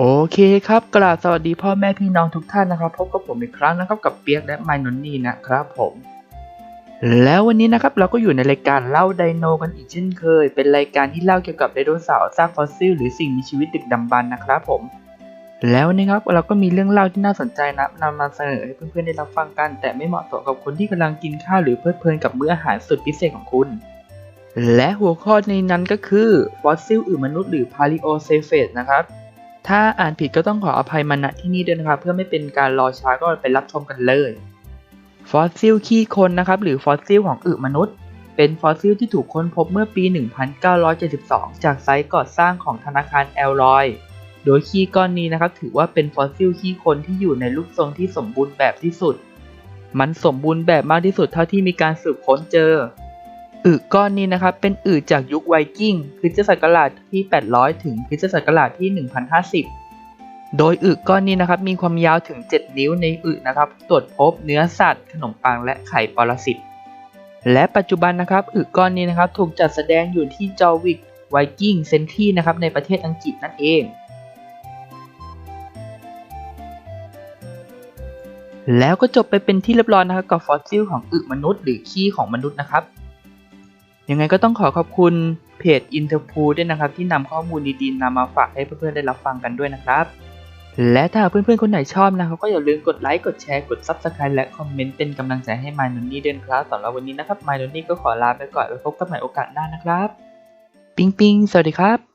โอเคครับกราบสวัสดีพ่อแม่พี่น้องทุกท่านนะครับ พบกับผมอีกครั้งนะครับกับเปียกและไมนนนี่นะครับผม แล้ววันนี้นะครับเราก็อยู่ในรายการเล่าไดโนกันอีกเช่นเคย เป็นรายการที่เล่าเกี่ยวกับไดโนเสาร์ซากฟอสซิลหรือสิ่งมีชีวิตดึกดำบรรนะครับผม แล้วนนี้ครับเราก็มีเรื่องเล่าที่น่าสนใจนะนำมาเสนอให้เพื่อนๆได้รับฟังกัน แต่ไม่เหมาะสมกับคนที่กำลังกินข้าวหรือเพลิดเพลินกับมื้ออาหารสุดพิเศษของคุณ และหัวข้อในนั้นก็คือฟอสซิลอื่นมนุษย์หรือ Paleocephals นะครับ ถ้าอ่านผิดก็ต้องขออภัยมาณที่นี่ด้วยนะครับ เพื่อไม่เป็นการรอช้าก็ไปรับชมกันเลย ฟอสซิลขี้คนนะครับหรือฟอสซิลของอึมนุษย์ เป็นฟอสซิลที่ถูกค้นพบเมื่อปี 1972 จากไซต์ก่อสร้างของธนาคารแอลรอย โดยขี้ก้อนนี้นะครับถือว่าเป็นฟอสซิลขี้คนที่อยู่ในรูปทรงที่สมบูรณ์แบบที่สุด มันสมบูรณ์แบบมากที่สุดเท่าที่มีการสืบค้นเจอ อึก้อนนี้นะครับเป็นอึจากยุคไวกิ้งคริสตศักราชที่ 800 ถึงคริสตศักราชที่ 1050 โดยอึก้อนนี้นะครับมีความยาวถึง 7 นิ้วในอึนะครับตรวจพบเนื้อสัตว์ ขนมปังและไข่ปรสิตและปัจจุบันนะครับอึก้อนนี้นะครับถูกจัดแสดงอยู่ที่จอวิกไวกิ้งเซนที่นะครับในประเทศอังกฤษนั่นเอง แล้วก็จบไปเป็นที่เรียบร้อยนะครับกับฟอสซิลของอึมนุษย์หรือขี้ของมนุษย์นะครับ ยังไงก็ต้องขอขอบคุณเพจ Interpool ด้วยนะครับ ที่นำข้อมูลดีๆนำมาฝากให้เพื่อนๆได้รับฟังกันด้วยนะครับ และถ้าเพื่อนๆคนไหนชอบนะครับ ก็อย่าลืมกดไลค์กดแชร์กด Subscribe และคอมเมนต์เป็นกำลังใจให้ My n o n n y ด้วยนครับสำหรับวันนี้นะครับ My n o n n y ก็ขอลาไปก่อนไว้พบกันใหม่โอกาสหน้านะครับ ปิ๊งปิ๊งสวัสดีครับ